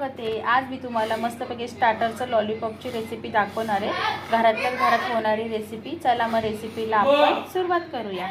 स्वागत आहे. आज मी तुम्हाला मस्तपैकी स्टार्टरचं लॉलीपॉपची रेसिपी दाखवणार आहे. घरातल्या घरात होणारी रेसिपी चला मग रेसिपीला आपण सुरुवात करूया.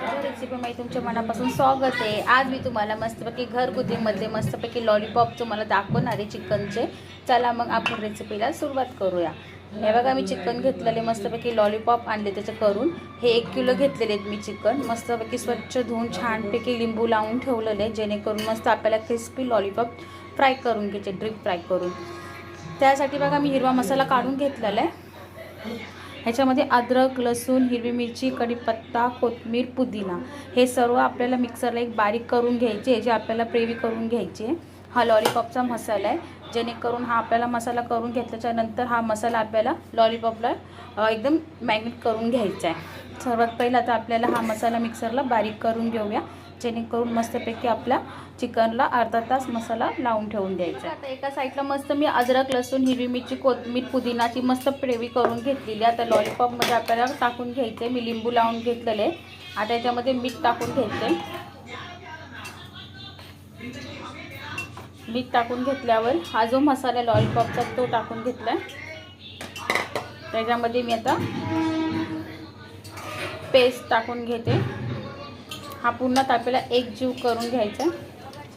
रेसिपीमध्ये तुमच्या मनापासून स्वागत आहे. आज मी तुम्हाला मस्तपैकी घरगुतीमध्ये मस्तपैकी लॉलीपॉप तुम्हाला दाखवणार आहे चिकनचे. चला मग आपण रेसिपीला सुरुवात करूया. हे बघा मी चिकन घेतलेले मस्तपैकी लॉलीपॉप आणले त्याचे करून. हे एक किलो घेतलेले आहेत मी चिकन. मस्तपैकी स्वच्छ धुवून छानपैकी लिंबू लावून ठेवलेले जेणेकरून मस्त आपल्याला क्रिस्पी लॉलीपॉप फ्राय करून घ्यायचे ड्रीप फ्राय करून. त्यासाठी बघा मी हिरवा मसाला काढून घेतलेला आहे. ह्याच्यामध्ये अद्रक लसूण हिरवी मिरची कढीपत्ता कोथिंबीर पुदिना हे सर्व आपल्याला मिक्सरला एक बारीक करून घ्यायचे जे आपल्याला प्रेवी करून घ्यायची. आहे हा लॉलीपॉपचा मसाला आहे. जेणेकरून हा आपल्याला मसाला करून घेतल्याच्या नंतर हा मसाला आपल्याला लॉलीपॉपला एकदम मॅग्नेट करून घ्यायचा आहे. सर्वात पहिला तर आपल्याला हा मसाला मिक्सरला बारीक करून घेऊया. जेणेकरून मस्तपैकी आपल्या चिकनला अर्धा तास मसाला लावून ठेवून द्यायचा. आता एका साईडला मस्त मी अद्रक लसूण हिरवी मिरची कोथमीर पुदिनाची मस्त प्रेवी करून घेतलेली आता लॉलीपॉपमध्ये आपल्याला टाकून घ्यायचं. आहे मी लिंबू लावून घेतलेले. आहे आता याच्यामध्ये मीठ टाकून घ्यायचं. आहे मीठ टाकून घेतल्यावर हा जो मसाला लॉलीपॉपचा तो टाकून घेतला त्याच्यामध्ये मी आता पेस्ट टाकून घेते. हा पूर्ण आपल्याला एक जीव करून घ्यायचा.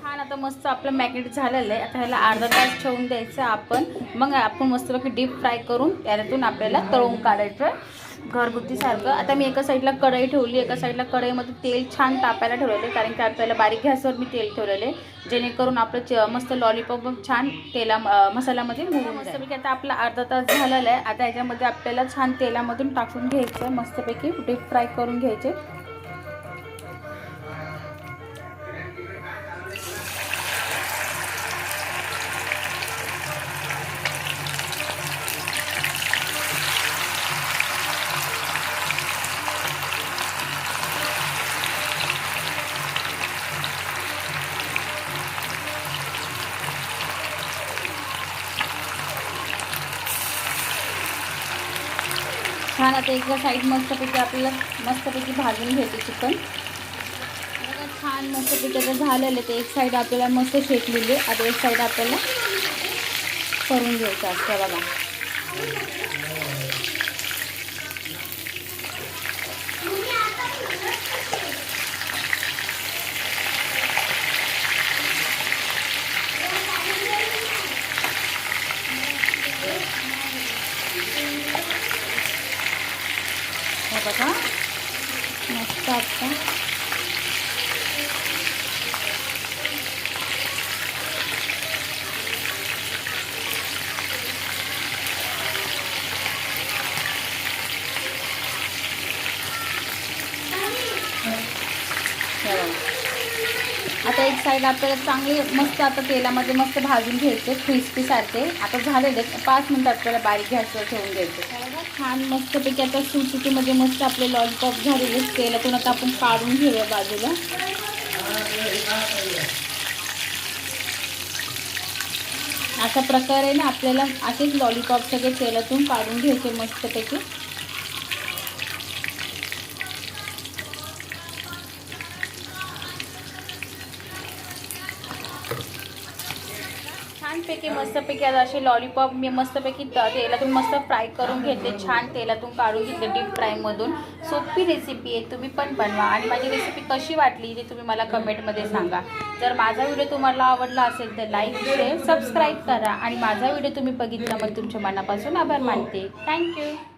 छान आता मस्त आपलं मॅग्नेट झालेलं आहे. आता ह्याला अर्धा तास ठेवून द्यायचं आपण. मग आपण मस्तपैकी डीप फ्राय करून त्याच्यातून आपल्याला तळून काढायचं. आहे घरगुतीसारखं. आता मी एका साईडला कढई ठेवली. एका साईडला कढईमध्ये तेल छान तापायला ठेवलेलं आहे. कारण की आपल्याला बारीक गॅसवर मी तेल ठेवलेलं आहे. जेणेकरून आपलं च मस्त लॉलीपॉप छान तेला मसाल्यामध्ये मुरून मस्तपैकी आता आपला अर्धा तास झालेला आहे. आता याच्यामध्ये आपल्याला छान तेलामधून टाकून घ्यायचं. आहे मस्तपैकी डीप फ्राय करून घ्यायचे. छान आता एका साईड मस्तपैकी आपल्याला मस्तपैकी भाजून घ्यायचं चिकन. बघा छान मस्तपैकी आता झालेलं ते. एक साईड आपल्याला मस्त शेकलेली. आता एक साईड आपल्याला करून घ्यायचं असतं बघा. बघा. मस्त आता हे बघा. आता एक साईड आपल्याला चांगले मस्त आता तेलामध्ये मस्त भाजून घ्यायचे क्रिस्पी सारखे. आता झालेले पाच मिनटं आपल्याला बारीक गॅसवर ठेवून द्यायचे छान मस्तपैकी आता सुटसुटीमध्ये मस्त आपले लॉलीपॉप झालेले तेलातून आता आपण काढून घेऊया बाजूला. अशा प्रकारे ना आपल्याला असेच लॉलीपॉप सगळे तेलातून काढून घ्यायचे मस्तपैकी. छानपैकी मस्तपैकी आता असे लॉलीपॉप मी मस्तपैकी त- तेलातून मस्त फ्राय करून घेतले छान तेलातून काढून घेतले डीप फ्रायमधून सोपी रेसिपी आहे. तुम्ही पण बनवा. आणि माझी रेसिपी कशी वाटली ते तुम्ही मला कमेंटमध्ये सांगा. जर माझा व्हिडिओ तुम्हाला आवडला असेल तर लाईक शेअर सबस्क्राईब करा. आणि माझा व्हिडिओ तुम्ही बघितला मग तुमच्या मनापासून आभार मानते. थँक्यू